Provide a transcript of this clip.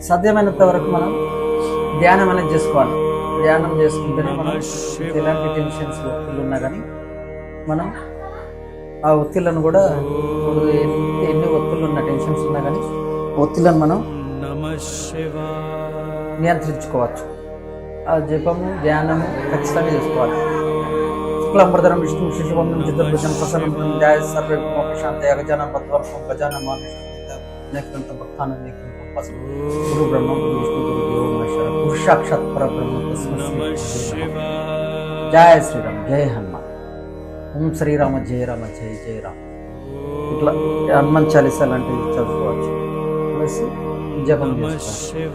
సాధ్యమైనంత వరకు మనం ధ్యానం అనేది చేసుకోవాలి ధ్యానం చేసుకుంటేనే మనం ఎలాంటి టెన్షన్స్ ఒత్తిళ్ళు ఉన్నా కానీ మనం ఆ ఒత్తిళ్ళను కూడా ఎన్ని ఒత్తిళ్ళు ఉన్న టెన్షన్స్ ఉన్నా కానీ ఒత్తిళ్ళను మనం నియంత్రించుకోవచ్చు ఆ జపము ధ్యానము ఖచ్చితంగా చేసుకోవాలి శుక్లాంబరధరం విష్ణు శిశువందం చిత్రభుజం ప్రసన్నం ధ్యాయ సర్వే శాంతి పద్వర్షం గజానం ಜ್ಞಾನ ಭಕ್ತಾನ ಗುರು ಬ್ರಹ್ಮ ಗುರು ವಿಷ್ಣು ಗುರು ದೇವ ಮಹೇಶ್ವರ ಗುರು ಸಾಕ್ಷಾತ್ ಪರಬ್ರಹ್ಮ జయ శ్రీరామ్ జయ హనుమాన్ ఓం శ్రీరామ జయ రామ జయ జయ రామ ఇట్లా హనుమాన్ చాలీస లాంటివి చదువుకోవచ్చు ప్లస్ జపం చేసుకోవచ్చు